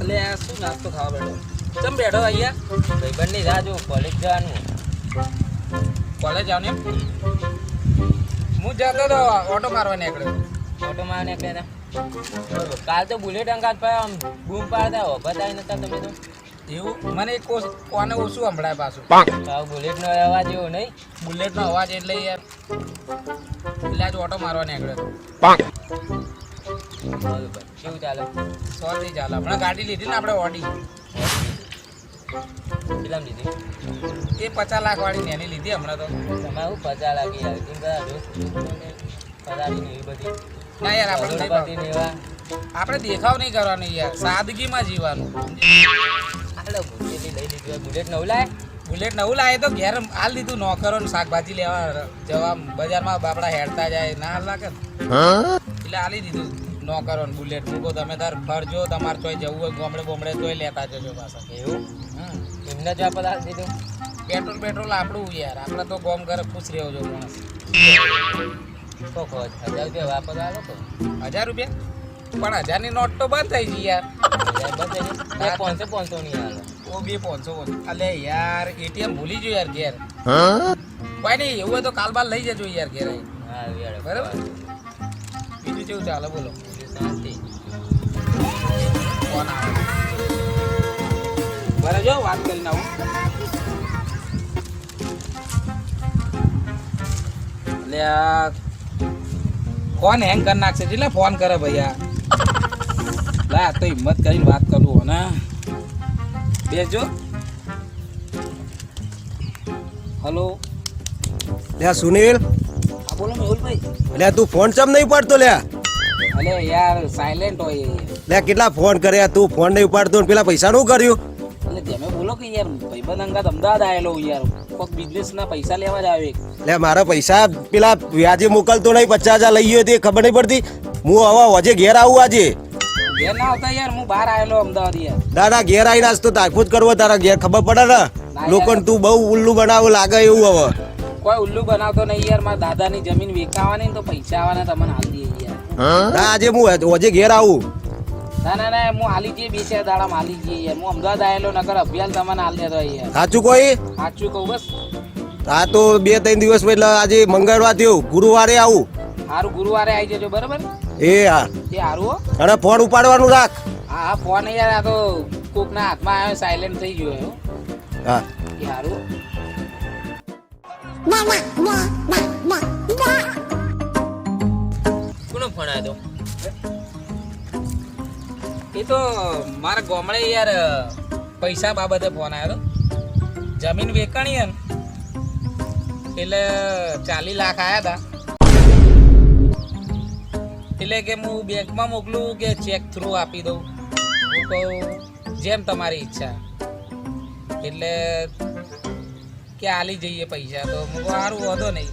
એટલે શું નાસ્તો ખાવા બેઠો? ચમ બેઠો અહીંયા? ભાઈબંધની રાહ જો કોલેજ જવાનું. કોલેજ આવને હું જતો તો ઓટો મારવા નીકળ્યો. ઓટો મારને કે કાલ તો બુલેટ અંગાત પર આમ બૂમ પાડતા હો બતાવી નતા તમે તો. એવું? મને એક કોને ઓછું સંભળાય પાછું. બુલેટનો અવાજ એવો નહીં. બુલેટનો અવાજ એટલે યાર. એટલે આજ ઓટો મારવા નીકળ્યો કેવું ચાલે સોથી ચાલે હમણાં ગાડી લીધી ને આપણે ઓડી કેટલા લીધી એ પચાસ લાખ વાળી નેની લીધી હમણાં તો તમારે શું પચા લાખ યાર કેમ દોસ્ત ફરારી ને એવી બધી ના યાર આપણે આપણે દેખાવ નહીં કરવાનો યાર સાદગીમાં જીવવાનું હાલો બુલેટ લઈ લીધી બુલેટ નવું લાય બુલેટ નવું લાવે તો ઘેર હાલ દીધું નોકરો ને શાકભાજી લેવા જવા બજારમાં બાપડા હેડતા જાય ના હાલ લાગે ને એટલે હાલી દીધું નોકરો ને બુલેટ મૂકો. તમે તાર ફરજો તમારે તોય જવું હોય ગોમડે બોમડે તોય લેતા જજો પાછા. એવું? હમ. એમને જ આપતા દીધું? પેટ્રોલ પેટ્રોલ આપણું યાર. આપણે તો ગોમ ઘરે ખુશ રહ્યો છો માણસ. હજાર રૂપિયા વાપસ આલો તો. હજાર રૂપિયા? પણ હજારની નોટ તો બંધ થઈ ગઈ યાર. હજાર બચે છે પાંચસો પાંચસો નહીં યાર ઓ બે પાંચસો અલે યાર એટીએમ ભૂલી જો યાર ઘેર. કોઈ નહીં એવું હોય તો કાલ બાર લઈ જજો યાર ઘેર બરાબર. બીજું કેવું ચાલે બોલો. શાંતિ. ફોન આવે. બરાબર જો વાત કરીને આવું એટલે આ ફોન હેંગ કરી નાખશે એટલે ફોન કરે ભૈયા. લા તો હિંમત કરીને વાત કરું હો ને. બેસજો. હલો. લ્યા સુનિલ. બોલો મેહુલભાઈ. લ્યા તું ફોન ચમ નહીં પડતો લ્યા અલે યાર સાયલેન્ટ હોય. લે કેટલા ફોન કર્યા? તું ફોન નહીં ઉપાડતો ને પેલા પૈસા નું કર્યું? એટલે તમે બોલો કે યાર ભાઈબંધ અંગાત અમદાવાદ આવેલો યાર. કોક બિઝનેસ ના પૈસા લેવા જ આવે લે મારા પૈસા પેલા વ્યાજે મોકલતો નહીં પચાસ હજાર લઈ ગયો તે ખબર નહીં પડતી? હું હવે આજે ઘેર આવું આજે. ઘેર ના આવતા યાર હું બહાર આવેલો અમદાવાદ યાર. ના ના ઘેર આવીને તો તારફો જ કરવો તારા ઘેર ખબર પડે ને? લોકોને તું બહુ ઉલ્લુ બનાવો લાગે એવું હવે. કોઈ ઉલ્લુ બનાવતો નહીં યાર. મારા દાદાની જમીન વેચાવાની તો પૈસા આવવાના તમને હાલ દઈએ યાર. ના આજે હું આજે ઘેર આવું. ના ના ના હું હાલી જઈએ બે ચાર દાડા હાલી જઈએ યાર. હું અમદાવાદ આવેલો નગર અભિયાન તમને હાલ દેતો યાર. સાચું કોઈ? સાચું કહું બસ. આ તો બે ત્રણ દિવસ પહેલા આજે મંગળવાર થયું. ગુરુવારે આવું. સારું ગુરુવારે આવી જજો બરાબર? એ હા. એ સારું અને ફોન ઉપાડવાનું રાખ. હા હા ફોન યાર આ તો કોકના હાથમાં આવ્યો સાયલેન્ટ થઈ ગયો હો. હા. એ સારું કોનો ફોન આવ્યો એ તો મારા ગામડે યાર, પૈસા બાબતે ફોન આવ્યો જમીન વેચાણી હે ને એટલે ચાલીસ લાખ આવ્યા હતા એટલે કે હું બેંકમાં મોકલું કે ચેક થ્રુ આપી દઉં. હું કહું, જેમ તમારી ઈચ્છા. એટલે કે આલી જઈએ પૈસા તો હું સારું વધો નહીં.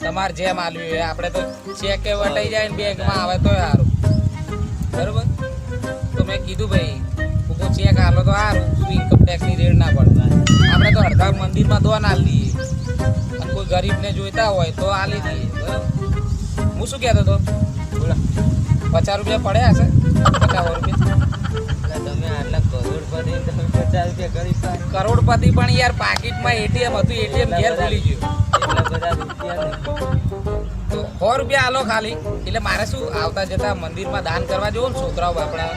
તમારે જેમ આલવી હોય, આપણે તો ચેક એ વટાઈ જાય ને બેંકમાં આવે તો સારું બરોબર? તો મેં કીધું, ભાઈ, હું ચેક આલો તો સારું શું ઇન્કમ ટેક્સની રેડ ના પડે. આપણે તો અડધા મંદિરમાં દોન આલી દઈએ અને કોઈ ગરીબને જોઈતા હોય તો આલી દઈએ, બરાબર? હું શું કહેતો હતો? બોલો. પચાસ રૂપિયા પડ્યા હશે પચાસ રૂપિયા? કરોડપતિ પણ યાર પાકીટમાં એટીએમ હતું એટીએમ ઘેર ભૂલી ગયો. સો રૂપિયા આલો ખાલી એટલે મારે શું આવતા જતા મંદિરમાં દાન કરવા જવું ને છોકરાઓ બાપડા.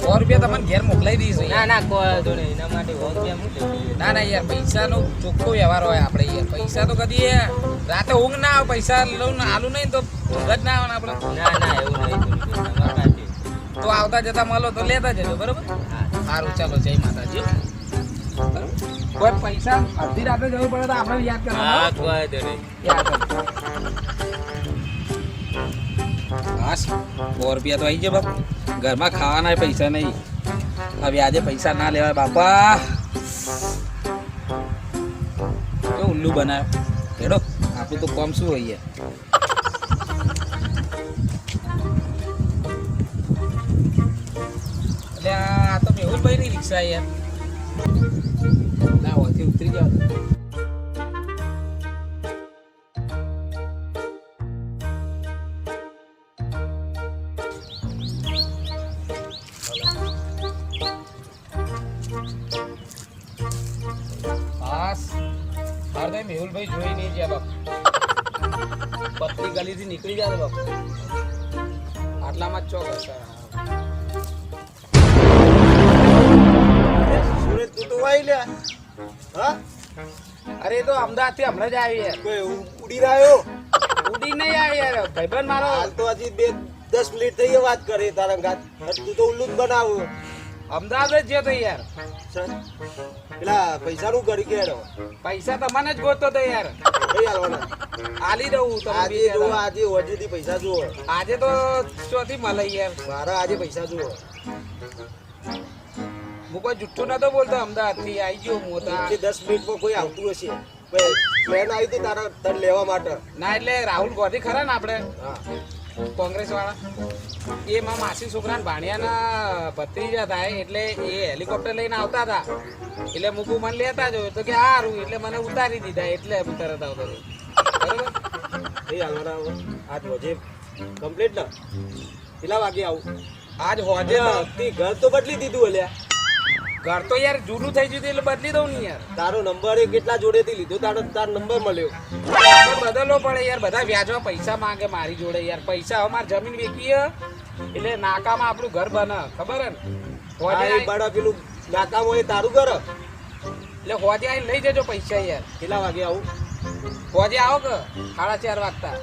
સો રૂપિયા તમને ઘેર મોકલાઈ દઈશું ના યાર. ના કોઈ એના માટે સો રૂપિયા ના ના યાર પૈસાનો ચોખ્ખો વ્યવહાર હોય આપણે યાર. પૈસા તો કદી યાર રાતે ઊંઘ ના આવે પૈસા લઉં આલુ નહીં તો ઊંઘ જ ના આવે આપણે. ના ના એવું નહીં તો આવતા જતા મળો તો લેતા જજો બરોબર? સારું ચાલો જય માતાજી. બરોબર? કોઈ પૈસા અડધી રાતે જવું પડે તો આપણે યાદ કરવાનું કોઈ તો યાદ સો રૂપિયા તો આવી જાય બાપ. ઘરમાં ખાવાના પૈસા નહીં. હવે આજે પૈસા ના લેવાય બાપા. ઉલ્લુ બનાવ્યો આપણું તો કોમ શું હોઈએ એટલે આ તો મેહુલભાઈ ની રિક્ષા યાર ના હોતી ઉતરી જાવ Pass. મારે તો મેહુલભાઈ જોઈ નહીં ગયા બાપ. પત્તી ગલીથી નીકળી જાય બાપ. આટલામાં જ ચોક હશે. તું તો વાઈ લે. હા? અરે તો અમદાવાદથી હમણાં જ આવી યાર. કોઈ ઉડી રહ્યો ઉડી નહીં આવી યાર. ભાઈબંધ મારો હાલ તો હજી બે દસ મિનિટ થઈ વાત કરી તારા ગાત તું તો ઉલ્લુ જ બનાવું. અમદાવાદ જ જતો યાર પેલા પૈસા નું કરી ગયા પૈસા તમને જ ગોતો તો યાર આલી દઉં આજે જણા. આજે હોજેથી પૈસા જુઓ. આજે તો ચોથી મળે યાર મારા આજે પૈસા જુઓ. હું કોઈ જુઠ્ઠું નતો બોલતો અમદાવાદથી આવી ગયો હું તો. જે દસ મિનિટમાં કોઈ આવતું હશે. ટ્રેન આવી હતી તારા તને લેવા માટે. ના એટલે રાહુલ ગોધી ખરા ને આપણે? કોંગ્રેસ વાળા એ માં માસી છોકરા ભાણિયાના ભત્રીજા થાય એટલે એ હેલિકોપ્ટર લઈને આવતા હતા. એટલે મૂકું મને લેતા જ તો કે સારું એટલે મને ઉતારી દીધા એટલે હું તરત આવતો હતો. બરોબર? આજ હોજે કમ્પ્લીટ ના? કેટલા વાગે આવું? આજ હોજે તો ઘર તો બદલી દીધું અલ્યા. ઘર તો યાર જૂનું થઈ ગયું એટલે બદલી દઉં ને યાર. તારો નંબર એ કેટલા જોડેથી લીધો? તારો તારો નંબર મળ્યો. આપણે બદલવો પડે યાર. બધા વ્યાજમાં પૈસા માંગે મારી જોડે યાર. પૈસા હવે મારી જમીન વેચી એટલે નાકામાં આપણું ઘર બને. ખબર હે ને? બાળા પેલું નાકામાં હોય તારું ઘર? એટલે હોજે આવીને લઈ જજો પૈસા યાર. કેટલા વાગે આવું? હોજે આવો કે? સાડા ચાર વાગતા.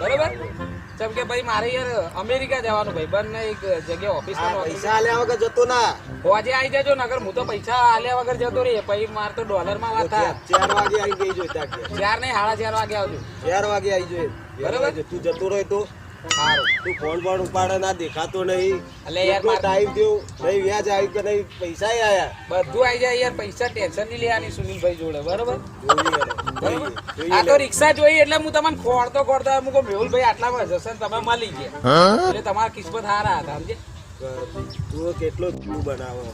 બરોબર? જેમ કે ભાઈ મારે યાર અમેરિકા જવાનું ભાઈ. બંને એક જગ્યા ઓફિસ પૈસા આલ્યા વગર જતો ના. હોજે આવી જજો નગર હું તો પૈસા આલ્યા વગર જતો રે પછી માર તો ડોલરમાં વાત થાય. ચાર વાગે આવી ત્યાં ચાર નહીં સાડા ચાર વાગે આવજો. ચાર વાગે આવી જોઈએ બરાબર. તું જતો રહે તો. તું ફોન ઉપાડે ના દેખાતો નહીં. એટલે યાર ટાઈમ થયો. નહીં વ્યાજ આવ્યું કે નહીં? પૈસા આયા. બધું આવી જાય યાર પૈસા ટેન્શન નહીં લેવાની સુનિલભાઈ જોડે. બરોબર? જોઈએ. જોઈએ, જોઈએ આ તો રિક્ષા જોઈ એટલે હું તમને ખોડતો ખોડતો હું કહું મેહુલભાઈ આટલામાં જશે ને તમે મળી ગયા. એટલે તમારા કિસ્મત સારા હતા સમજે તું કેટલો તું બનાવો.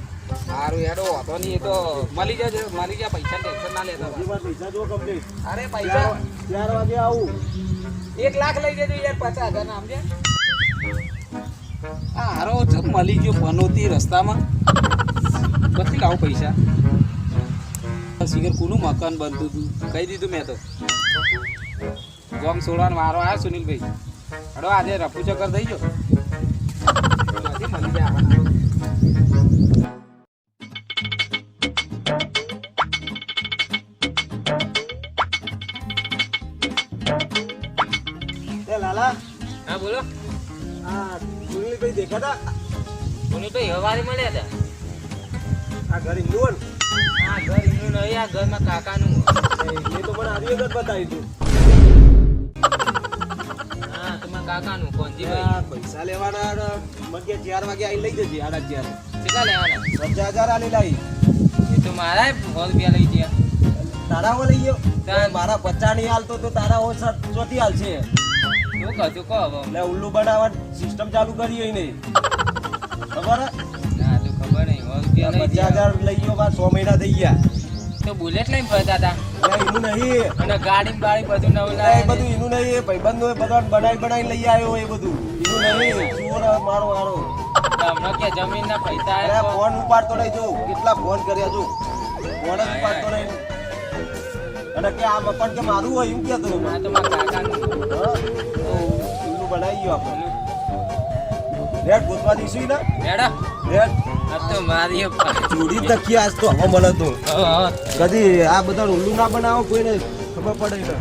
સારું યાર વાંધો નહીં એ તો મળી જશે મળી જાય પૈસા ટેન્શન ના લેતા પૈસા જો કમ્પ્લીટ અરે પૈસા? ચાર વાગે આવું. એક લાખ લઈ જજો યાર પચાસ હજાર ના સમજે આ હારો મળી ગયો પનોતી રસ્તામાં. પછી લાવું પૈસા. સિગર કોનું મકાન બનતું હતું? કહી દીધું મેં તો. ગોમ સોડવાનો વારો આવ્યો સુનિલભાઈ. હડો આજે રફુ ચક્કર થઈ ગયો. મળી જાય હા બોલો. આ સુનિલભાઈ દેખાતા? તો હવારે મળ્યા હતા? આ ઘર હિન્દુઓન હા ઘર એનું નહીં આ ઘરમાં કાકાનું એ તો આ પૈસા લેવાના મને ચાર વાગે આવી લઈ જજે હજાર આલી લાવી એ તો મારા સો રૂપિયા લઈ ગયા તારા હો લઈ ગયો મારા પચાસ નહીં હાલતો તો તારા હો ચોથી હાલ છે શું કહું હવે ઉલ્લુ બનાવવા સિસ્ટમ ચાલુ કરી નહીં ખબર પચાસ હજાર લઈ ગયો બાર સો મહિના થઈ ગયા. તો બુલેટ લઈને ફરતા હતા? એનું નહીં. અને ગાડી બાડી બધું નવું લાવે બધું એનું નહીં ભાઈબંધો બધા બનાવી બનાવી લઈ આવ્યો એ બધું. એનું નહીં ચોર મારો મારો તમને કે જમીન ના પૈસા અરે ફોન ઉપાડતો નહીં જો કેટલા ફોન કર્યા જો ફોન જ ઉપાડતો નહીં. અને કે આ પણ કે મારું હોય એમ કહેતો હતો. તો મારા કાકાનું. હા બનાવી ગયો આપણે. રેડ ગોતવા દઈશું ને મેડમ રેડ. ચૂડી તકી આજ તો હવા મળે તો. કદી આ બધા ઉલ્લુ ના બનાવો કોઈને ખબર પડે ને